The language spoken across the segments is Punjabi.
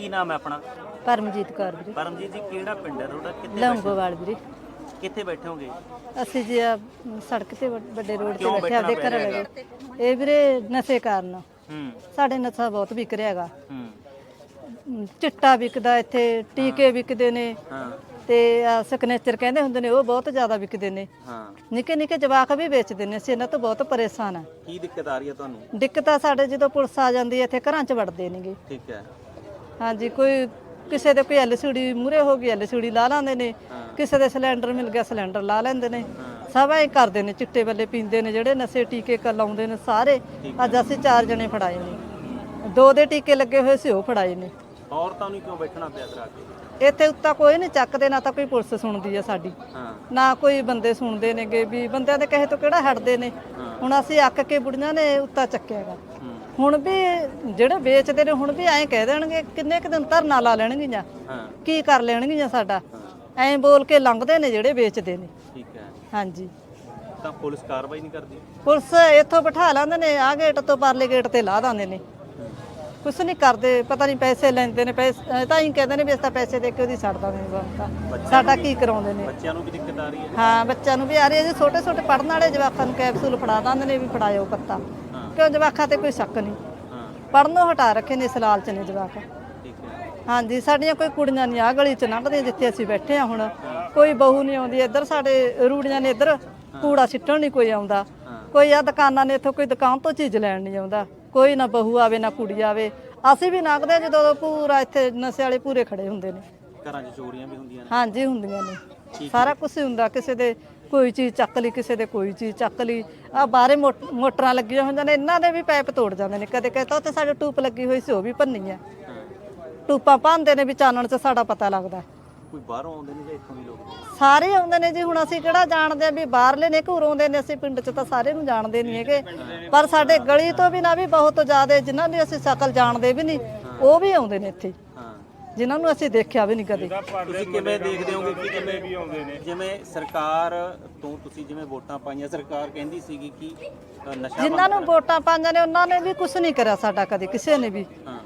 ਕੀ ਨਾਮ ਹੈ ਆਪਣਾ? ਪਰਮਜੀਤ ਕੌਰ ਵੀਰੇ। ਪਰਮਜੀਤ ਜੀ ਕਿਹੜਾ ਪਿੰਡ ਹੈ ਤੁਹਾਡਾ? ਕਿੱਥੇ ਲੌਂਗੋਵਾਲ ਵੀਰੇ। ਬੈਠੇ- ਕਿੱਥੇ ਬੈਠੇ ਹੋਗੇ? ਅਸੀਂ ਜੀ ਆ ਸੜਕ ਤੇ ਵੱਡ- ਵੱਡੇ ਰੋਡ ਤੇ ਕਿਉਂ ਬੈਠੇ ਬੈਠਣਾ ਘਰ ਪੈ ਰਿਹਾ ਲਗੇ। ਇਹ ਵੀਰੇ ਨਸ਼ੇ ਕਾਰਨ। ਹੂੰ। ਸਾਡੇ ਨਸ਼ਾ ਬਹੁਤ ਵਿਕ ਰਿਹਾ ਹੈਗਾ। ਹੂੰ। ਅਮ, ਚਿੱਟਾ ਵਿਕਦਾ ਇੱਥੇ ਟੀਕੇ ਵਿਕਦੇ ਨੇ। ਹਾਂ। ਤੇ ਆ ਸਿਗਨੇਚਰ ਕਹਿੰਦੇ ਹੁੰਦੇ ਨੇ ਉਹ ਬਹੁਤ ਜ਼ਿਆਦਾ ਵਿਕਦੇ ਨੇ। ਹਾਂ। ਨਿੱਕੇ ਨਿੱਕੇ ਜਵਾਕ ਵੀ ਵੇਚਦੇ ਨੇ ਅਸੀਂ ਇਹਨਾਂ ਤੋਂ ਬਹੁਤ ਪਰੇਸ਼ਾਨ ਆ ਕੀ ਦਿੱਕਤ ਆ ਰਹੀ ਹੈ ਤੁਹਾਨੂੰ? ਦਿੱਕਤ ਆ ਸਾਡੇ ਜਦੋਂ ਪੁਲਿਸ ਆ ਜਾਂਦੀ ਹੈ ਇੱਥੇ ਘਰਾਂ 'ਚ ਵੜਦੇ ਨੇਗੇ। ਠੀਕ ਹੈ। ਹਾਂਜੀ ਕੋਈ ਕਿਸੇ ਦੇ ਕੋਈ ਐਲਸੀਡੀ ਮੂਰੇ ਹੋ ਗਈ ਐਲਸੀਡੀ ਲਾ ਲਾਂਦੇ ਨੇ ਕਿਸੇ ਦੇ ਸਿਲੰਡਰ ਮਿਲ ਗਿਆ ਸਿਲੰਡਰ ਲਾ ਲੈਂਦੇ ਨੇ। ਸਭ ਐ ਕਰਦੇ ਨੇ ਚਿੱਟੇ ਬੱਲੇ ਪੀਂਦੇ ਨੇ ਜਿਹੜੇ ਨਸ਼ੇ ਟੀਕੇ ਕ ਲਾਉਂਦੇ ਨੇ ਸਾਰੇ। ਅੱਜ ਅਸੀਂ ਚਾਰ ਜਣੇ ਫੜਾਏ ਨੇ। ਦੋ ਦੇ ਟੀਕੇ ਲੱਗੇ ਹੋਏ ਸੀ ਉਹ ਫੜਾਏ ਨੇ। ਔਰਤਾਂ ਨੂੰ ਕਿਉਂ ਬੈਠਣਾ ਪਿਆ ਕਰਾ ਕੇ ਇੱਥੇ ਉੱਤਾ ਕੋਈ ਨਹੀਂ ਚੱਕਦੇ ਨਾ ਤਾਂ ਕੋਈ ਪੁਲਿਸ ਸੁਣਦੀ ਆ ਸਾਡੀ। ਨਾ ਕੋਈ ਬੰਦੇ ਸੁਣਦੇ ਨੇਗੇ ਵੀ ਬੰਦਿਆਂ ਦੇ ਕਹੇ ਤੋਂ ਕਿਹੜਾ ਹਟਦੇ ਨੇ। ਹੁਣ ਅਸੀਂ ਅੱਕ ਕੇ ਬੁੜੀਆਂ ਨੇ ਉੱਤਾ ਚੱਕਿਆਗਾ। ਹੁਣ ਵੀ ਜਿਹੜੇ ਵੇਚਦੇ ਨੇ ਹੁਣ ਵੀ ਐਂ ਕਹਿ ਦੇਣਗੇ ਕਿੰਨੇ ਕੁ ਦਿਨ ਧਰਨਾ ਲਾ ਲੈਣਗੀਆਂ? ਹਾਂ। ਕੀ ਕਰ ਲੈਣਗੀਆਂ ਸਾਡਾ? ਐਂ ਬੋਲ ਕੇ ਲੰਘਦੇ ਨੇ ਜਿਹੜੇ ਵੇਚਦੇ ਨੇ। ਠੀਕ ਹੈ। ਹਾਂਜੀ। ਤਾਂ ਪੁਲਿਸ ਕਾਰਵਾਈ ਨਹੀਂ ਕਰਦੀ? ਪੁਲਿਸ ਇੱਥੋਂ ਬਿਠਾ ਲੈਂਦੇ ਨੇ ਆਹ ਗੇਟ ਤੋਂ ਪਰਲੇ ਗੇਟ ਤੇ ਲਾ ਦਿੰਦੇ ਨੇ। ਕੁਛ ਨਹੀਂ ਕਰਦੇ ਪਤਾ ਨਹੀਂ ਪੈਸੇ ਲੈਂਦੇ ਨੇ ਪੈਸੇ ਤਾਂ ਹੀ ਕਹਿੰਦੇ ਨੇ ਵੀ ਅਸੀਂ ਪੈਸੇ ਦੇ ਕੇ ਉਹਦੀ ਛੱਡ ਦਾਂਗੇ ਬੰਦਾ ਸਾਡਾ ਕੀ ਕਰਾਉਂਦੇ ਨੇ? ਬੱਚਿਆਂ ਨੂੰ ਵੀ ਦਿੱਕਤ ਆ ਰਹੀ ਹੈ ਹਾਂ ਬੱਚਿਆਂ ਨੂੰ ਵੀ ਆ ਰਹੀ ਹੈ ਜੀ। ਛੋਟੇ ਛੋਟੇ ਪੜਨ ਵਾਲੇ ਜਵਾਕਾਂ ਨੂੰ ਕੈਪਸੂਲ ਫੜਾ ਦਿੰਦੇ ਨੇ ਵੀ ਫੜਾਇਓ ਪੱਤਾ। ਕਿਉਂ ਜਵਾਕਾਂ ਤੇ ਕੋਈ ਸ਼ੱਕ ਨਹੀਂ। ਪੜਨੋਂ ਹਟਾ ਰੱਖੇ ਨੇ ਇਸ ਲਾਲਚ ਨੇ ਜਵਾਕ। ਹਾਂਜੀ ਸਾਡੀਆਂ ਕੋਈ ਕੁੜੀਆਂ ਨਹੀਂ ਆ ਗਲੀ ਚ ਲੰਘਦੀਆਂ ਜਿੱਥੇ ਅਸੀਂ ਬੈਠੇ ਆ ਹੁਣ। ਕੋਈ ਬਹੂ ਨਹੀਂ ਆਉਂਦੀ ਇੱਧਰ ਸਾਡੇ ਰੂੜੀਆਂ ਨੇ ਇੱਧਰ ਕੂੜਾ ਸਿੱਟਣ ਨਹੀਂ ਕੋਈ ਆਉਂਦਾ। ਕੋਈ ਆ ਦੁਕਾਨਾਂ ਨੇ ਇੱਥੋਂ ਕੋਈ ਦੁਕਾਨ ਤੋਂ ਚੀਜ਼ ਲੈਣ ਨਹੀਂ ਆਉਂਦਾ। ਕੋਈ ਨਾ ਬਹੂ ਆਵੇ ਨਾ ਕੁੜੀ ਆਵੇ। ਅਸੀਂ ਵੀ ਹਾਂ ਜਦੋਂ ਪੂਰਾ ਇੱਥੇ ਨਸ਼ੇ ਵਾਲੇ ਪੂਰੇ ਖੜੇ ਹੁੰਦੇ ਨੇ। ਘਰਾਂ 'ਚ ਚੋਰੀਆਂ ਵੀ ਹੁੰਦੀਆਂ ਨੇ। ਹਾਂਜੀ ਹੁੰਦੀਆਂ ਨੇ। ਸਾਰਾ ਕੁਝ ਹੁੰਦਾ ਕਿਸੇ ਦੇ ਕੋਈ ਚੀਜ਼ ਚੱਕ ਲਈ ਕਿਸੇ ਦੇ ਕੋਈ ਚੀਜ਼ ਚੱਕ ਲਈ। ਆ ਬਾਹਰੇ ਮੋਟ- ਮੋਟਰਾਂ ਲੱਗੀਆਂ ਹੁੰਦੀਆਂ ਨੇ ਇਹਨਾਂ ਦੇ ਵੀ ਪਾਈਪ ਤੋੜ ਜਾਂਦੇ ਨੇ। ਕਦੇ ਕਦੇ ਤਾਂ ਉੱਥੇ ਸਾਡੇ ਟੂਪ ਲੱਗੀ ਹੋਈ ਸੀ ਉਹ ਵੀ ਭੰਨੀ ਆ। ਟੂਪਾਂ ਭੰਨਦੇ ਨੇ ਵੀ ਚਾਨਣ 'ਚ ਸਾਡਾ ਪਤਾ ਲੱਗਦਾ। ਕੋਈ ਬਾਹਰੋਂ ਆਉਂਦੇ ਨੇ ਜਾਂ ਇੱਥੋਂ ਵੀ ਲੋਕ? ਸਾਰੇ ਆਉਂਦੇ ਨੇ ਜੀ ਹੁਣ ਅਸੀਂ ਕਿਹੜਾ ਜਾਣਦੇ ਆ ਵੀ ਬਾਹਰਲੇ ਨੇ ਘੂਰ ਆਉਂਦੇ ਨੇ ਅਸੀਂ ਪਿੰਡ 'ਚ ਤਾਂ ਸਾਰੇ ਨੂੰ ਜਾਣਦੇ ਨਹੀਂ ਹੈਗੇ। ਪਰ ਸਾਡੇ ਗਲੀ ਤੋਂ ਵੀ ਨਾ ਵੀ ਬਹੁਤ ਜ਼ਿਆਦਾ ਜਿਨ੍ਹਾਂ ਦੀ ਅਸੀਂ ਸ਼ਕਲ ਜਾਣਦੇ ਵੀ ਨਹੀਂ ਉਹ ਵੀ ਆਉਂਦੇ ਨੇ ਇੱਥੇ। ਜਿਨ੍ਹਾਂ ਨੂੰ ਅਸੀਂ ਦੇਖਿਆ ਵੀ ਨਹੀਂ ਕਦੇ। ਤੁਸੀਂ ਕਿਵੇਂ ਦੇਖਦੇ ਹੋਗੇ ਕਿ ਜਿਵੇਂ ਵੀ ਆਉਂਦੇ ਨੇ। ਜਿਵੇਂ ਸਰਕਾਰ ਤੋਂ ਤੁਸੀਂ ਜਿਵੇਂ ਵੋਟਾਂ ਪਾਈਆਂ ਸਰਕਾਰ ਕਹਿੰਦੀ ਸੀਗੀ ਕਿ ਨਸ਼ਾ ਜਿਨ੍ਹਾਂ ਨੂੰ ਵੋਟਾਂ ਪਾਈਆਂ ਨੇ ਉਹਨਾਂ ਨੇ ਵੀ ਕੁਝ ਨਹੀਂ ਕਰਿਆ ਸਾਡਾ ਕਦੇ ਕਿਸੇ ਨੇ ਵੀ।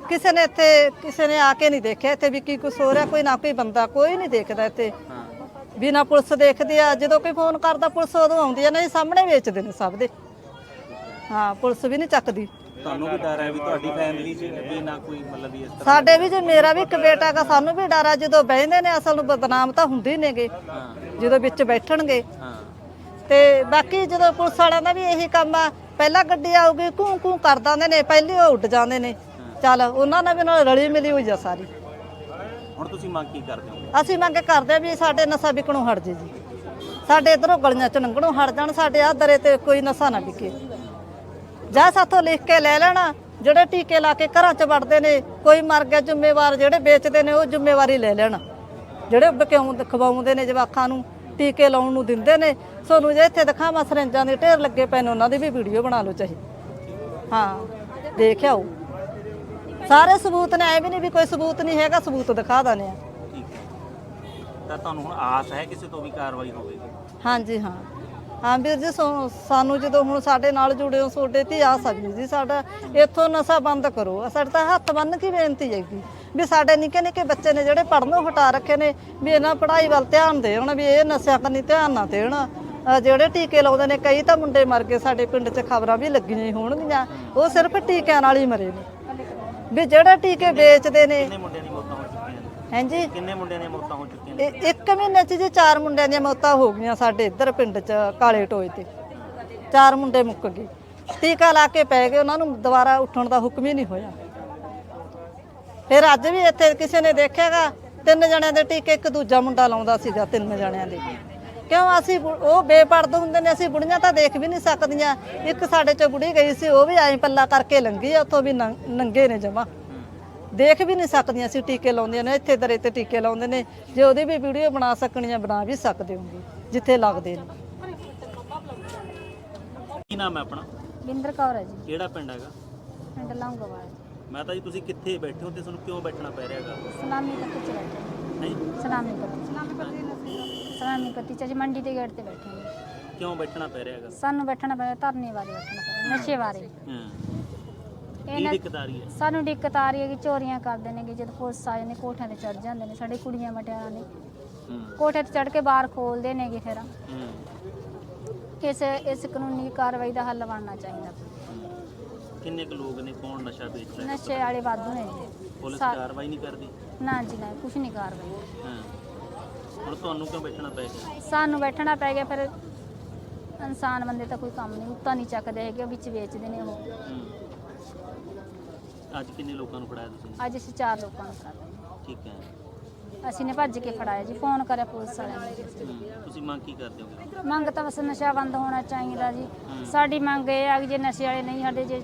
ਕਿਸੇ ਨੇ ਇੱਥੇ ਕਿਸੇ ਨੇ ਆ ਕੇ ਨਹੀਂ ਦੇਖਿਆ ਇੱਥੇ ਵੀ ਕੀ ਕੁਝ ਹੋ ਰਿਹਾ ਕੋਈ ਨਾ ਕੋਈ ਬੰਦਾ ਕੋਈ ਨਹੀਂ ਦੇਖਦਾ ਇੱਥੇ। ਬਿਨਾ ਪੁਲਿਸ ਦੇਖਦੀ ਆ ਜਦੋਂ ਕੋਈ ਫੋਨ ਕਰਦਾ ਪੁਲਿਸ ਉਦੋਂ ਆਉਂਦੀ ਆ ਨਹੀਂ ਸਾਹਮਣੇ ਵੇਚਦੇ ਨੇ ਸਭ ਦੇ। ਹਾਂ ਪੁਲਿਸ ਵੀ ਨਹੀਂ ਚੱਕਦੀ। ਤੁਹਾਨੂੰ ਵੀ ਡਰ ਹੈ ਵੀ ਤੁਹਾਡੀ ਫੈਮਿਲੀ 'ਚ ਵੀ ਨਾ ਕੋਈ ਮਤਲਬ ਵੀ ਇਸ ਤਰ੍ਹਾਂ ਸਾਡੇ ਵੀ ਜੇ ਮੇਰਾ ਵੀ ਇੱਕ ਬੇਟਾ ਗਾ ਸਾਨੂੰ ਵੀ ਡਰ ਆ ਜਦੋਂ ਬਹਿੰਦੇ ਨੇ ਅਸਲ ਨੂੰ ਬਦਨਾਮ ਤਾਂ ਹੁੰਦੇ ਨੇਗੇ। ਜਦੋਂ ਵਿੱਚ ਬੈਠਣਗੇ। ਹਾਂ। ਤੇ ਬਾਕੀ ਜਦੋਂ ਪੁਲਿਸ ਵਾਲਿਆਂ ਦਾ ਵੀ ਇਹੀ ਕੰਮ ਆ ਪਹਿਲਾਂ ਗੱਡੀ ਆਊਗੀ ਕੂੰ ਕੂੰ ਕਰ ਦਿੰਦੇ ਨੇ ਪਹਿਲੇ ਉਹ ਉੱਡ ਜਾਂਦੇ ਨੇ। ਚੱਲ ਉਹਨਾਂ ਨਾਲ ਵੀ ਨਾਲ ਰਲੀ ਮਿਲੀ ਹੋਈ ਆ ਸਾਰੀ। ਹੁਣ ਤੁਸੀਂ ਮੰਗ ਕੀ ਕਰਦੇ ਹੋ? ਅਸੀਂ ਮੰਗ ਕਰਦੇ ਆ ਵੀ ਸਾਡੇ ਨਸ਼ਾ ਵਿਕਣੋਂ ਹਟ ਜੇ ਜੀ। ਸਾਡੇ ਇਧਰੋਂ ਗਲੀਆਂ ਚ ਲੰਘਣੋਂ ਹਟ ਜਾਣ ਸਾਡੇ ਦਰੇ ਤੇ ਕੋਈ ਨਸ਼ਾ ਨਾ ਵਿਕੇ। ਜਾਂ ਸਾਥੋਂ ਲਿਖ ਕੇ ਲੈ ਲੈਣਾ। ਜਿਹੜੇ ਟੀਕੇ ਲਾ ਕੇ ਘਰਾਂ ਚ ਵੜਦੇ ਨੇ ਕੋਈ ਮਰ ਗਿਆ ਜ਼ਿੰਮੇਵਾਰ ਜਿਹੜੇ ਵੇਚਦੇ ਨੇ ਉਹ ਜ਼ਿੰਮੇਵਾਰੀ ਲੈ ਲੈਣ। ਜਿਹੜੇ ਬਕਿਉਂ ਖਵਾਉਂਦੇ ਨੇ ਜਵਾਕਾਂ ਨੂੰ ਟੀਕੇ ਲਾਉਣ ਨੂੰ ਦਿੰਦੇ ਨੇ। ਸੋਨੂੰ ਜੇ ਇੱਥੇ ਦਿਖਾਵਾਂ ਸਰੰਜਾਂ ਦੇ ਢੇਰ ਲੱਗੇ ਪਏ ਨੇ ਉਹਨਾਂ ਦੀ ਵੀ ਵੀਡੀਓ ਬਣਾ ਲਓ ਚਾਹੇ। ਹਾਂ ਦੇਖ ਆਓ ਸਾਰੇ ਸਬੂਤ ਨੇ ਐ ਵੀ ਨਹੀਂ ਵੀ ਕੋਈ ਸਬੂਤ ਨਹੀਂ ਹੈਗਾ ਸਬੂਤ ਦਿਖਾ ਦਨੇ ਆ। ਤਾਂ ਤੁਹਾਨੂੰ ਹੁਣ ਆਸ ਹੈ ਕਿਸੇ ਤੋਂ ਵੀ ਕਾਰਵਾਈ ਹੋਵੇਗੀ? ਹਾਂਜੀ ਹਾਂ। ਹਾਂ ਵੀਰ ਜੀ, ਸੋ- ਸਾਨੂੰ ਜਦੋਂ ਹੁਣ ਸਾਡੇ ਨਾਲ ਜੁੜਿਓ ਤੁਹਾਡੇ ਤੇ ਆ ਵੀਰ ਜੀ। ਸਾਡਾ ਇੱਥੋਂ ਨਸ਼ਾ ਬੰਦ ਕਰੋ। ਸਾਡੇ ਤਾਂ ਹੱਥ ਬੰਨ ਕੇ ਬੇਨਤੀ ਹੈਗੀ ਵੀ ਸਾਡੇ ਨਿੱਕੇ ਨਿੱਕੇ ਬੱਚੇ ਨੇ ਜਿਹੜੇ ਪੜ੍ਹਨੋਂ ਹਟਾ ਰੱਖੇ ਨੇ, ਵੀ ਇਹਨਾਂ ਪੜ੍ਹਾਈ ਵੱਲ ਧਿਆਨ ਦੇਣ, ਵੀ ਇਹ ਨਸ਼ਿਆਂ ਕੰਨੀ ਧਿਆਨ ਨਾ ਦੇਣ। ਅਹ ਜਿਹੜੇ ਟੀਕੇ ਲਾਉਂਦੇ ਨੇ, ਕਈ ਤਾਂ ਮੁੰਡੇ ਮਰ ਗਏ, ਸਾਡੇ ਪਿੰਡ 'ਚ ਖਬਰਾਂ ਵੀ ਲੱਗੀਆਂ ਹੀ ਹੋਣਗੀਆਂ। ਉਹ ਸਿਰਫ ਟੀਕਿਆਂ ਨਾਲ ਹੀ ਮਰੇ ਨੇ। ਵੀ ਜਿਹੜੇ ਟੀਕੇ ਵੇਚਦੇ ਨੇ ਕਿੰਨੇ ਮੁੰਡਿਆਂ ਦੀ ਮੌਤਾਂ ਹੋ ਚੁੱਕੀਆਂ ਨੇ ਹਾਂਜੀ। ਕਿੰਨੇ ਮੁੰਡਿਆਂ ਦੀਆਂ ਮੌਤਾਂ ਹੋ ਚੁੱਕੀਆਂ ਨੇ? ਇਹ ਇੱਕ ਮਹੀਨੇ 'ਚ ਜੀ ਚਾਰ ਮੁੰਡਿਆਂ ਦੀਆਂ ਮੌਤਾਂ ਹੋ ਗਈਆਂ ਸਾਡੇ ਇੱਧਰ ਪਿੰਡ 'ਚ ਕਾਲੇ ਟੋਏ ਤੇ। ਚਾਰ ਮੁੰਡੇ ਮੁੱਕ ਗਏ। ਟੀਕਾ ਲਾ ਕੇ ਪੈ ਗਏ ਉਹਨਾਂ ਨੂੰ ਦੁਬਾਰਾ ਉੱਠਣ ਦਾ ਹੁਕਮ ਹੀ ਨਹੀਂ ਹੋਇਆ। ਫਿਰ ਅੱਜ ਵੀ ਇੱਥੇ ਕਿਸੇ ਨੇ ਦੇਖਿਆਗਾ ਤਿੰਨ ਜਣਿਆਂ ਦੇ ਟੀਕੇ ਇੱਕ ਦੂਜਾ ਮੁੰਡਾ ਲਾਉਂਦਾ ਸੀਗਾ ਤਿੰਨ ਜਣਿਆਂ ਦੇ। ਕਿਉਂ ਅਸੀਂ ਬੁ- ਉਹ ਬੇਪਰਦ ਹੁੰਦੇ ਨੇ ਅਸੀਂ ਬੁੜੀਆਂ ਤਾਂ ਦੇਖ ਵੀ ਨਹੀਂ ਸਕਦੀਆਂ। ਇੱਕ ਸਾਡੇ ਚ ਬੁੜੀ ਗਈ ਸੀ ਉਹ ਵੀ ਐਂ ਪੱਲਾ ਕਰਕੇ ਲੰਗੀ ਆ ਉੱਥੋਂ ਵੀ ਨੰਗੇ ਨੇ ਜਮਾ। ਦੇਖ ਵੀ ਨਹੀਂ ਸਕਦੀਆਂ ਸੀ ਟੀਕੇ ਲਾਉਂਦੀਆਂ ਨੇ ਇੱਥੇ ਦਰੇ ਤੇ ਟੀਕੇ ਲਾਉਂਦੇ ਨੇ। ਜੇ ਉਹਦੀ ਵੀ ਵੀਡੀਓ ਬਣਾ ਸਕਣੀਆਂ ਬਣਾ ਵੀ ਸਕਦੇ ਹੋਗੇ ਜਿੱਥੇ ਲੱਗਦੇ ਨੇ। ਕੀ ਨਾਮ ਹੈ ਆਪਣਾ? ਬਿੰਦਰ ਕੌਰ ਹੈ ਜੀ। ਕਿਹੜਾ ਪਿੰਡ ਹੈਗਾ? ਪਿੰਡ ਲੌਂਗੋਵਾਲ। ਮੈਂ ਤਾਂ ਜੀ ਤੁਸੀਂ ਕਿੱਥੇ ਬੈਠੇ ਹੋ ਤੇ ਤੁਹਾਨੂੰ ਕਿਉਂ ਬੈਠਣਾ ਪੈ ਰਿਹਾ ਹੈਗਾ? ਸਲਾਮੀ ਪੱਤੀ ਚ ਬੈਠੇ ਹਾਂ। ਹੈ ਜੀ? ਸਲਾਮੀ ਪੱਤੀ ਸਲਾਮੀ ਪੱਤੀ ਸਲਾਮੀ ਪੱਤੀ ਚ। ਜੀ ਮੰਡੀ ਦੇ ਗੇਟ ਤੇ ਬੈਠੇ ਹਾਂ ਕਿਉਂ ਬੈਠਣਾ ਪੈ ਰਿਹਾ ਹੈਗਾ? ਸਾਨੂੰ ਬੈਠਣਾ ਪੈਣਾ ਧਰਨੇ ਬਾਰੇ ਬੈਠਣਾ ਪੈਣਾ ਨਸ਼ੇ ਬਾਰੇ। ਹਾਂ। ਕੀ ਇਹਨਾਂ ਦਿੱਕਤ ਆ ਰਹੀ ਹੈ? ਸਾਨੂੰ ਦਿੱਕਤ ਆ ਰਹੀ ਹੈ ਕਿ ਚੋਰੀਆਂ ਕਰਦੇ ਨੇ ਕਿ ਜਦ ਪੁਲਿਸ ਆ ਜਾਂਦੇ ਕੋਠਿਆਂ ਤੇ ਚੜ ਜਾਂਦੇ ਨੇ ਸਾਡੇ ਕੁੜੀਆਂ ਮਟਿਆਰਾਂ ਨੇ। ਹੂੰ। ਕੋਠੇ ਤੇ ਚੜ ਕੇ ਬਾਹਰ ਖੋਲਦੇ ਨੇਗੇ ਫਿਰ। ਹੂੰ। ਇਸ ਇਸ ਕਾਨੂੰਨੀ ਕਾਰਵਾਈ ਦਾ ਹੱਲ ਬਣਨਾ ਚਾਹੀਦਾ। ਕਿੰਨੇ ਕੁ ਲੋਕ ਨੇ? ਕੌਣ ਨਸ਼ਾ ਵੇਚਦਾ ਹੈ? ਨਸ਼ੇ ਵਾਲੇ ਵਾਧੂ ਨੇ। ਜੀ। ਪੁਲਿਸ ਸਾ- ਕਾਰਵਾਈ ਨਹੀਂ ਕਰਦੀ? ਨਾ ਜੀ ਨਾ ਕੁਛ ਨਹੀਂ ਕਾਰਵਾਈ। ਹਾਂ। ਹੁਣ ਤੁਹਾਨੂੰ ਕਿਉਂ ਬੈਠਣਾ ਪੈ ਗਿਆ? ਸਾਨੂੰ ਬੈਠਣਾ ਪੈ ਗਿਆ ਫਿਰ ਇਨਸਾਨ ਬੰਦੇ ਤਾਂ ਕੋਈ ਕੰਮ ਨਹੀਂ ਉੱਤਾ ਨਹੀਂ ਚੱਕਦੇ ਹੈਗੇ ਵਿੱਚ ਵੇਚਦੇ ਨੇ ਉਹ। ਹੂੰ। ਅੱਜ ਕਿੰਨੇ ਲੋਕਾਂ ਨੂੰ ਫੜਾਇਆ ਤੁਸੀਂ? ਅੱਜ ਅਸੀਂ ਚਾਰ ਲੋਕਾਂ ਨੂੰ ਫੜਾਇਆ। ਠੀਕ ਹੈ। ਅਸੀਂ ਨੇ ਭੱਜ ਕੇ ਫੜਾਇਆ ਜੀ ਫੋਨ ਕਰਿਆ ਪੁਲਿਸ ਵਾਲਿਆਂ ਨੇ। ਹੂੰ ਤੁਸੀਂ ਮੰਗ ਕੀ ਕਰਦੇ ਹੋਗੇ ਮੰਗ ਤਾਂ ਬਸ ਨਸ਼ਾ ਬੰਦ ਹੋਣਾ ਚਾਹੀਦਾ ਜੀ। ਸਾਡੀ ਮੰਗ ਇਹ ਆ ਕਿ ਜੇ ਨਸ਼ੇ ਵਾਲੇ ਨਹੀਂ ਸਾਡੇ ਜੇ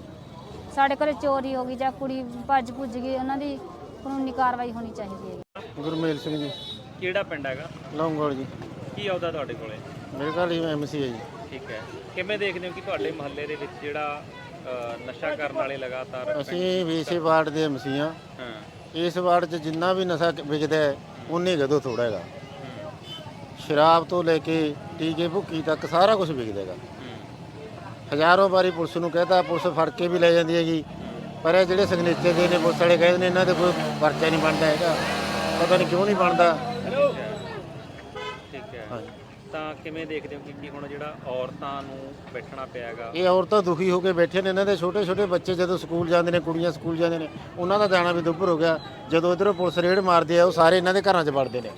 ਸਾਡੇ ਘਰੇ ਚੋਰੀ ਹੋ ਗਈ ਜਾਂ ਕੁੜੀ ਭੱਜ ਭੁੱਜ ਗਈ ਉਹਨਾਂ ਦੀ ਕਾਨੂੰਨੀ ਕਾਰਵਾਈ ਹੋਣੀ ਚਾਹੀਦੀ ਹੈ ਗੁਰਮੇਲ ਸਿੰਘ ਜੀ। ਕਿਹੜਾ ਪਿੰਡ ਹੈਗਾ? ਲੌਂਗੋਲ ਜੀ। ਕੀ ਆਉਦਾ ਤੁਹਾਡੇ ਕੋਲੇ? ਮੇਰੇ ਘਰ ਹੀ ਐਮਸੀ ਹੈ ਜੀ। ਠੀਕ ਹੈ। ਕਿਵੇਂ ਦੇਖਦੇ ਹੋ ਕਿ ਤੁਹਾਡੇ ਮਹੱਲੇ ਦੇ ਵਿੱਚ ਜਿਹੜਾ ਅ, ਨਸ਼ਾ ਕਰਨ ਵਾਲੇ ਲਗਾਤਾਰ ਅਸੀਂ ਵੀਸੇ ਵਾਰਡ ਦੇ ਐਮਸੀ ਹਾਂ। ਹਾਂ। ਇਸ ਵਾਰਡ 'ਚ ਜਿੰਨਾ ਵੀ ਨਸ਼ਾ ਵਿਕਦਾ ਹੈ ਉਨੇ ਗਦੋ ਥੋੜਾ ਹੈਗਾ। ਸ਼ਰਾਬ ਤੋਂ ਲੈ ਕੇ ਟੀਕੇ ਭੁੱਕੀ ਤੱਕ ਸਾਰਾ ਕੁਝ ਵਿਕਦਾ ਹੈਗਾ। ਹਜ਼ਾਰੋਂ ਵਾਰੀ ਪੁਲਿਸ ਨੂੰ ਕਹਤਾ ਪੁਲਿਸ ਫੜ ਕੇ ਵੀ ਲੈ ਜਾਂਦੀ ਹੈਗੀ। ਪਰ ਇਹ ਜਿਹੜੇ ਸਿਗਨੇਚਰ ਦੇ ਨੇ ਪੁਲਿਸ ਵਾਲੇ ਕਹਿੰਦੇ ਨੇ ਇਹਨਾਂ ਤੇ ਕੋਈ ਪਰਚਾ ਨਹੀਂ ਬਣਦਾ ਹੈਗਾ। ਪਤਾ ਨਹੀਂ ਕਿਉਂ ਨਹੀਂ ਬਣਦਾ। ਠੀਕ ਹੈ। ਹਾਂਜੀ। ਤਾਂ ਕਿਵੇਂ ਦੇਖਦੇ ਹੋ ਕਿ ਕੀ ਹੁਣ ਜਿਹੜਾ ਔਰਤਾਂ ਨੂੰ ਬੈਠਣਾ ਪਿਆਗਾ? ਇਹ ਔਰਤਾਂ ਦੁਖੀ ਹੋ ਕੇ ਬੈਠੇ ਨੇ ਇਹਨਾਂ ਦੇ ਛੋਟੇ ਛੋਟੇ ਬੱਚੇ ਜਦੋਂ ਸਕੂਲ ਜਾਂਦੇ ਨੇ ਕੁੜੀਆਂ ਸਕੂਲ ਜਾਂਦੇ ਨੇ ਉਹਨਾਂ ਦਾ ਦਾਣਾ ਵੀ ਦੁੱਭਰ ਹੋ ਗਿਆ। ਜਦੋਂ ਇਧਰੋਂ ਪੁਲਿਸ ਰੇਡ ਮਾਰਦੀ ਆ ਉਹ ਸਾਰੇ ਇਹਨਾਂ ਦੇ ਘਰਾਂ 'ਚ ਵੜਦੇ ਨੇ।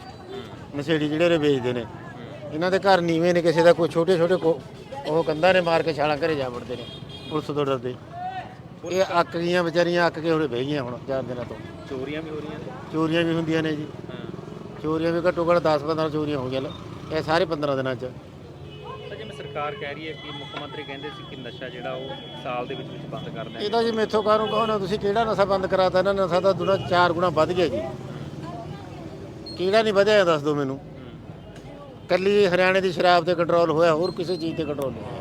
ਨਸ਼ੇੜੀ ਜਿਹੜੇ ਨੇ ਵੇਚਦੇ ਨੇ। ਇਹਨਾਂ ਦੇ ਘਰ ਨੀਵੇਂ ਨੇ ਕਿਸੇ ਦਾ ਕੋਈ ਛੋਟੇ ਛੋਟੇ ਕੋ- ਉਹ ਕੰਧਾਂ ਨੇ ਮਾਰ ਕੇ ਛਾਲਾਂ ਘਰੇ ਜਾ ਵੜਦੇ ਨੇ ਪੁਲਿਸ ਤੋਂ ਡਰਦੇ। ਇਹ ਅੱਕ ਗਈਆਂ ਵਿਚਾਰੀਆਂ ਅੱਕ ਕੇ ਹੁਣੇ ਬਹਿ ਗਈਆਂ ਹੁਣ ਚਾਰ ਦਿਨਾਂ ਤੋਂ। ਚੋਰੀਆਂ ਵੀ ਹੋ ਰਹੀਆਂ ਨੇ? ਚੋਰੀਆਂ ਵੀ ਹੁੰਦੀਆਂ ਨੇ ਜੀ। ਚੋਰੀਆਂ ਵੀ ਘੱਟੋ ਘੱਟ 10 15 ਚੋਰੀਆਂ ਹੋ ਗਈਆਂ ਨੇ। ਇਹ ਸਾਰੇ 15 ਦਿਨਾਂ 'ਚ। ਤਾਂ ਜਿਵੇਂ ਸਰਕਾਰ ਕਹਿ ਰਹੀ ਹੈ ਕਿ ਮੁੱਖ ਮੰਤਰੀ ਕਹਿੰਦੇ ਸੀ ਕਿ ਨਸ਼ਾ ਜਿਹੜਾ ਉਹ ਸਾਲ ਦੇ ਵਿੱਚ ਵਿੱਚ ਬੰਦ ਕਰ ਦੇਣਾ ਇਹਦਾ ਜੀ ਮੇਥੋਂ ਕਾਹਨੂੰ ਕਹੋ ਨਾ ਤੁਸੀਂ ਕਿਹੜਾ ਨਸ਼ਾ ਬੰਦ ਕਰਾਤਾ? ਇਹਨਾਂ ਨਸ਼ਾ ਤਾਂ ਦੁਨਾ ਚਾਰ ਗੁਣਾ ਵੱਧ ਗਿਆ ਜੀ। ਕਿਹੜਾ ਨਹੀਂ ਵਧਿਆ ਇਹ ਦੱਸ ਦਿਓ ਮੈਨੂੰ। ਕੱਲੀ ਹਰਿਆਣੇ ਦੀ ਸ਼ਰਾਬ ਤੇ ਕੰਟਰੋਲ ਹੋਇਆ ਹੋਰ ਕਿਸੇ ਚੀਜ਼ ਤੇ ਕੰਟਰੋਲ ਨਹੀਂ।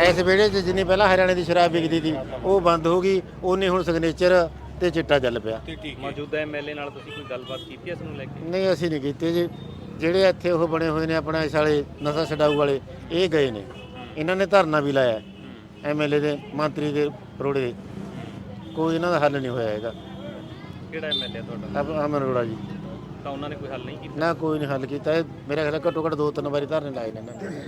ਐਸ ਵੇਲੇ 'ਚ ਜਿੰਨੀ ਪਹਿਲਾਂ ਹਰਿਆਣੇ ਦੀ ਸ਼ਰਾਬ ਵਿਕਦੀ ਸੀ ਉਹ ਬੰਦ ਹੋ ਗਈ ਉਹਨੇ ਹੁਣ ਸਿਗਨੇਚਰ ਤੇ ਚਿੱਟਾ ਚੱਲ ਪਿਆ। ਮੌਜੂਦਾ ਐਮਐਲਏ ਨਾਲ ਤੁਸੀਂ ਕੋਈ ਗੱਲਬਾਤ ਕੀਤੀ ਇਸ ਨੂੰ ਲੈ ਕੇ? ਨਹੀਂ ਅਸੀਂ ਨਹੀਂ ਕੀਤੀ ਜੀ। ਜਿਹੜੇ ਇੱਥੇ ਉਹ ਬਣੇ ਹੋਏ ਨੇ ਆਪਣਾ ਇਸ ਵਾਲੇ ਨਸ਼ਾ ਛਡਾਊ ਵਾਲੇ ਇਹ ਗਏ ਨੇ। ਇਹਨਾਂ ਨੇ ਧਰਨਾ ਵੀ ਲਾਇਆ। ਐਮਐਲਏ ਦੇ ਮੰਤਰੀ ਦੇ ਰੋੜੇ ਦੇ। ਕੋਈ ਇਹਨਾਂ ਦਾ ਹੱਲ ਨਹੀਂ ਹੋਇਆ ਹੈਗਾ। ਕਿਹੜਾ ਐਮਐਲਏ ਤੁਹਾਡਾ? ਅਬ ਅਮਨ ਅਰੋੜਾ ਜੀ। ਤਾਂ ਉਹਨਾਂ ਨੇ ਕੋਈ ਹੱਲ ਨਹੀਂ ਕੀਤਾ? ਨਾ ਕੋਈ ਨਹੀਂ ਹੱਲ ਕੀਤਾ। ਇਹ ਮੇਰੇ ਖਿਆਲ ਘੱਟੋ ਘੱਟ ਦੋ ਤਿੰਨ ਵਾਰੀ ਧਰਨੇ ਲਾਏ ਨੇ ਇਹਨਾਂ ਨੇ।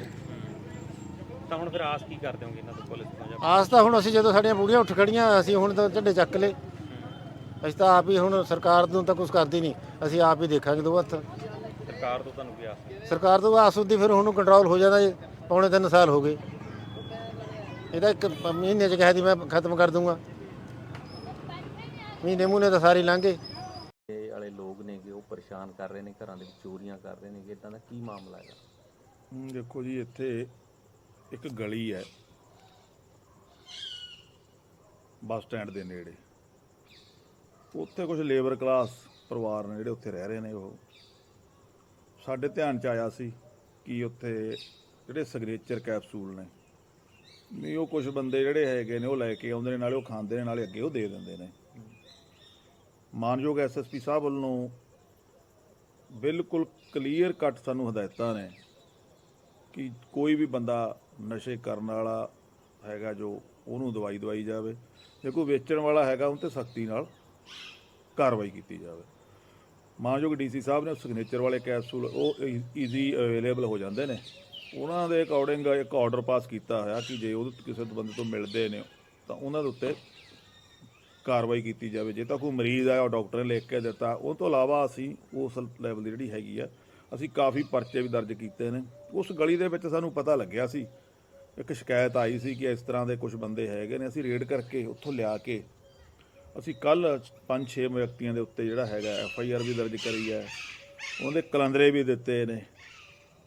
ਤਾਂ ਹੁਣ ਫਿਰ ਆਸ ਕੀ ਕਰਦੇ ਹੋਗੇ ਇਹਨਾਂ ਤੋਂ ਪੁਲਿਸ ਤੋਂ ਜਾਂ ਆਸ ਤਾਂ ਹੁਣ ਅਸੀਂ ਜਦੋਂ ਸਾਡੀਆਂ ਬੁੜੀਆਂ ਉੱਠ ਖੜੀਆਂ ਅਸੀਂ ਹੁਣ ਤਾਂ ਝੰਡੇ ਚੱਕ ਲਏ। ਅਸੀਂ ਤਾਂ ਆਪ ਹੀ ਹੁਣ ਸਰਕਾਰ ਨੂੰ ਤਾਂ ਕੁਝ ਕਰਦੀ ਨਹੀਂ। ਅਸੀਂ ਆਪ ਹੀ ਦੇਖਾਂਗੇ ਦੋ ਹੱਥ। ਸਰਕਾਰ ਤੋਂ ਤੁਹਾਨੂੰ ਕੀ ਆਸ ਹੈ? ਸਰਕਾਰ ਤੋਂ ਆਸ ਹੁੰਦੀ ਫਿਰ ਉਹਨੂੰ ਕੰਟਰੋਲ ਹੋ ਜਾਂਦਾ ਜੀ ਪੌਣੇ ਤਿੰਨ ਸਾਲ ਹੋ ਗਏ। ਇਹਦਾ ਇੱਕ ਮਹੀਨੇ ਚ ਕਹਿ ਦੀ ਮੈਂ ਖਤਮ ਕਰ ਦੂੰਗਾ। ਮਹੀਨੇ ਮੂਨੇ ਤਾਂ ਸਾਰੀ ਲੰਘ ਇਹ ਵਾਲੇ ਲੋਕ ਨੇਗੇ ਉਹ ਪਰੇਸ਼ਾਨ ਕਰ ਰਹੇ ਨੇ ਘਰਾਂ ਦੇ ਵਿੱਚ ਚੋਰੀਆਂ ਕਰ ਰਹੇ ਨੇਗੇ ਇਦਾਂ ਦਾ ਕੀ ਮਾਮਲਾ ਹੈਗਾ? ਦੇਖੋ ਜੀ ਇੱਥੇ ਇੱਕ ਗਲੀ ਹੈ। ਬੱਸ ਸਟੈਂਡ ਦੇ ਨੇੜੇ। ਉੱਥੇ ਕੁਝ ਲੇਬਰ ਕਲਾਸ ਪਰਿਵਾਰ ਨੇ ਜਿਹੜੇ ਉੱਥੇ ਰਹਿ ਰਹੇ ਨੇ ਉਹ। ਸਾਡੇ ਧਿਆਨ ਚ ਆਇਆ ਸੀ ਕਿ ਉੱਥੇ ਜਿਹੜੇ ਸਿਗਨੇਚਰ ਕੈਪਸੂਲ ਨੇ ਨਹੀਂ ਉਹ ਕੁਝ ਬੰਦੇ ਜਿਹੜੇ ਹੈਗੇ ਨੇ ਉਹ ਲੈ ਕੇ ਆਉਂਦੇ ਨੇ, ਨਾਲੇ ਉਹ ਖਾਂਦੇ ਨੇ, ਨਾਲੇ ਅੱਗੇ ਉਹ ਦੇ ਦਿੰਦੇ ਨੇ। ਮਾਨਯੋਗ ਐਸਐਸਪੀ ਸਾਹਿਬ ਵੱਲੋਂ ਬਿਲਕੁਲ ਕਲੀਅਰ ਕੱਟ ਸਾਨੂੰ ਹਦਾਇਤਾਂ ਨੇ ਕਿ ਕੋਈ ਵੀ ਬੰਦਾ ਨਸ਼ੇ ਕਰਨ ਵਾਲਾ ਹੈਗਾ ਜੋ ਉਹਨੂੰ ਦਵਾਈ ਦਵਾਈ ਜਾਵੇ, ਜੇ ਕੋਈ ਵੇਚਣ ਵਾਲਾ ਹੈਗਾ ਉਹ ਤੇ ਸਖਤੀ ਨਾਲ ਕਾਰਵਾਈ ਕੀਤੀ ਜਾਵੇ। ਮਾਨਯੋਗ ਡੀਸੀ ਸਾਹਿਬ ਨੇ ਸਿਗਨੇਚਰ ਵਾਲੇ ਕੈਪਸੂਲ ਉਹ ਈਜ਼ੀ ਅਵੇਲੇਬਲ ਹੋ ਜਾਂਦੇ ਨੇ। ਉਹਨਾਂ ਦੇ ਅਕੋਰਡਿੰਗ ਇੱਕ ਆਰਡਰ ਪਾਸ ਕੀਤਾ ਹੋਇਆ ਕਿ ਜੇ ਉਹ ਕਿਸੇ ਬੰਦੇ ਤੋਂ ਮਿਲਦੇ ਨੇ, ਤਾਂ ਉਹਨਾਂ ਦੇ ਉੱਤੇ ਕਾਰਵਾਈ ਕੀਤੀ ਜਾਵੇ। ਜੇ ਤਾਂ ਕੋਈ ਮਰੀਜ਼ ਆਇਆ, ਉਹ ਡਾਕਟਰ ਨੇ ਲਿਖ ਕੇ ਦਿੱਤਾ, ਉਹ ਤੋਂ ਇਲਾਵਾ ਅਸੀਂ ਉਸ ਲੈਵਲ ਦੀ ਜਿਹੜੀ ਹੈਗੀ ਆ, ਅਸੀਂ ਕਾਫੀ ਪਰਚੇ ਵੀ ਦਰਜ ਕੀਤੇ ਨੇ। ਉਸ ਗਲੀ ਦੇ ਵਿੱਚ ਸਾਨੂੰ ਪਤਾ ਲੱਗਿਆ ਸੀ, ਇੱਕ ਸ਼ਿਕਾਇਤ ਆਈ ਸੀ ਕਿ ਇਸ ਤਰ੍ਹਾਂ ਦੇ ਕੁਝ ਬੰਦੇ ਹੈਗੇ ਨੇ, ਅਸੀਂ ਰੇਡ ਕਰਕੇ ਉੱਥੋਂ ਲਿਆ ਕੇ ਅਸੀਂ ਕੱਲ 5-6 ਵਿਅਕਤੀਆਂ ਦੇ ਉੱਤੇ ਜਿਹੜਾ ਹੈਗਾ ਐਫ ਆਈ ਆਰ ਵੀ ਦਰਜ ਕਰੀ ਹੈ। ਉਹਦੇ ਕਲੰਦਰੇ ਵੀ ਦਿੱਤੇ ਨੇ।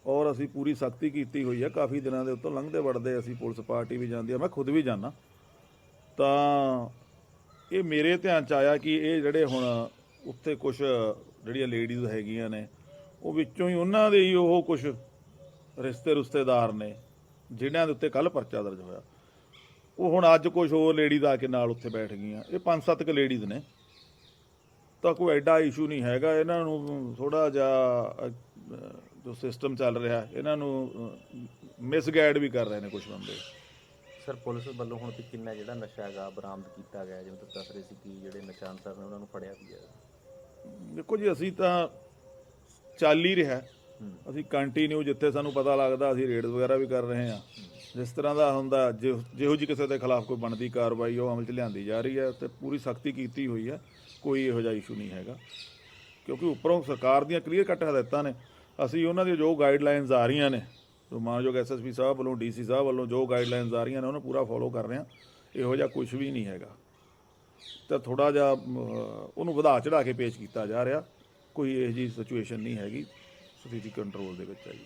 ਔਰ ਅਸੀਂ ਪੂਰੀ ਸਖਤੀ ਕੀਤੀ ਹੋਈ ਹੈ। ਕਾਫੀ ਦਿਨਾਂ ਦੇ ਉੱਤੋਂ ਲੰਘਦੇ ਵੜਦੇ ਅਸੀਂ ਪੁਲਿਸ ਪਾਰਟੀ ਵੀ ਜਾਂਦੀ ਆ। ਮੈਂ ਖੁਦ ਵੀ ਜਾਣਾ ਤਾਂ ਇਹ ਮੇਰੇ ਧਿਆਨ ਚ ਆਇਆ ਕਿ ਇਹ ਜਿਹੜੇ ਹੁਣ ਉੱਥੇ ਕੁਝ ਜਿਹੜੀਆਂ ਲੇਡੀਜ਼ ਹੈਗੀਆਂ ਨੇ, ਉਹ ਵਿੱਚੋਂ ਹੀ ਉਹਨਾਂ ਦੇ ਹੀ ਉਹ ਕੁਝ ਰਿਸ਼ਤੇ ਰੁਸ਼ਤੇਦਾਰ ਨੇ, ਜਿਨ੍ਹਾਂ ਦੇ ਉੱਤੇ ਕੱਲ ਪਰਚਾ ਦਰਜ ਹੋਇਆ। ਉਹ ਹੁਣ ਅੱਜ ਕੁਝ ਹੋਰ ਲੇਡੀਜ਼ ਆ ਕੇ ਨਾਲ ਉੱਥੇ ਬੈਠ ਗਈਆਂ। ਇਹ ਪੰਜ ਸੱਤ ਕੁ ਲੇਡੀਜ਼ ਨੇ। ਤਾਂ ਕੋਈ ਐਡਾ ਇਸ਼ੂ ਨਹੀਂ ਹੈਗਾ। ਇਹਨਾਂ ਨੂੰ ਥੋੜਾ ਜਿਹਾ ਜੋ ਸਿਸਟਮ ਚੱਲ ਰਿਹਾ ਇਹਨਾਂ ਨੂੰ ਮਿਸਗਾਈਡ ਵੀ ਕਰ ਰਹੇ ਨੇ ਕੁਝ ਬੰਦੇ। ਸਰ ਪੁਲਿਸ ਵੱਲੋਂ ਹੁਣ ਤੱਕ ਕਿੰਨਾ ਜਿਹੜਾ ਨਸ਼ਾ ਹੈਗਾ ਬਰਾਮਦ ਕੀਤਾ ਗਿਆ? ਜਿਵੇਂ ਤੁਸੀਂ ਦੱਸ ਰਹੇ ਸੀ ਕਿ ਜਿਹੜੇ ਨਿਸ਼ਾਨ ਸਰ ਨੇ ਉਹਨਾਂ ਨੂੰ ਫੜਿਆ ਵੀ ਹੈ ਦੇਖੋ ਜੀ ਅਸੀਂ ਤਾਂ ਚੱਲ ਹੀ ਰਿਹਾ। ਅਸੀਂ ਕੰਟੀਨਿਊ ਜਿੱਥੇ ਸਾਨੂੰ ਪਤਾ ਲੱਗਦਾ ਅਸੀਂ ਰੇਡ ਵਗੈਰਾ ਵੀ ਕਰ ਰਹੇ ਹਾਂ। ਜਿਸ ਤਰ੍ਹਾਂ ਦਾ ਹੁੰਦਾ, ਜਿਹੋ ਜਿਹੋ ਜੀ ਕਿਸੇ ਦੇ ਖਿਲਾਫ ਕੋਈ ਬਣਦੀ ਕਾਰਵਾਈ, ਉਹ ਅਮਲ 'ਚ ਲਿਆਂਦੀ ਜਾ ਰਹੀ ਹੈ ਤੇ ਪੂਰੀ ਸਖਤੀ ਕੀਤੀ ਹੋਈ ਹੈ, ਕੋਈ ਇਹੋ ਜਿਹਾ ਇਸ਼ੂ ਨਹੀਂ ਹੈਗਾ। ਕਿਉਂਕਿ ਉੱਪਰੋਂ ਸਰਕਾਰ ਦੀਆਂ ਕਲੀਅਰ ਕੱਟ ਹਦਾਇਤਾਂ ਨੇ। ਅਸੀਂ ਉਹਨਾਂ ਦੀ ਜੋ ਗਾਈਡਲਾਈਨਸ ਆ ਰਹੀਆਂ ਨੇ, ਜੋ ਮਾਨਯੋਗ ਐਸਐਸਪੀ ਸਾਹਿਬ ਵੱਲੋਂ ਡੀਸੀ ਸਾਹਿਬ ਵੱਲੋਂ ਜੋ ਗਾਈਡਲਾਈਨਸ ਆ ਰਹੀਆਂ ਨੇ, ਉਹਨੂੰ ਪੂਰਾ ਫੋਲੋ ਕਰ ਰਹੇ ਹਾਂ। ਇਹੋ ਜਿਹਾ ਕੁਝ ਵੀ ਨਹੀਂ ਹੈਗਾ। ਤਾਂ ਥੋੜਾ ਜਿਹਾ ਉਹਨੂੰ ਵਧਾ ਚੜਾ ਕੇ ਪੇਸ਼ ਕੀਤਾ ਜਾ ਰਿਹਾ। ਕੋਈ ਇਹੋ ਜਿਹੀ ਸਿਚੁਏਸ਼ਨ ਨਹੀਂ ਹੈਗੀ। ਸਥਿਤੀ ਕੰਟਰੋਲ ਦੇ ਵਿੱਚ ਹੈ ਜੀ।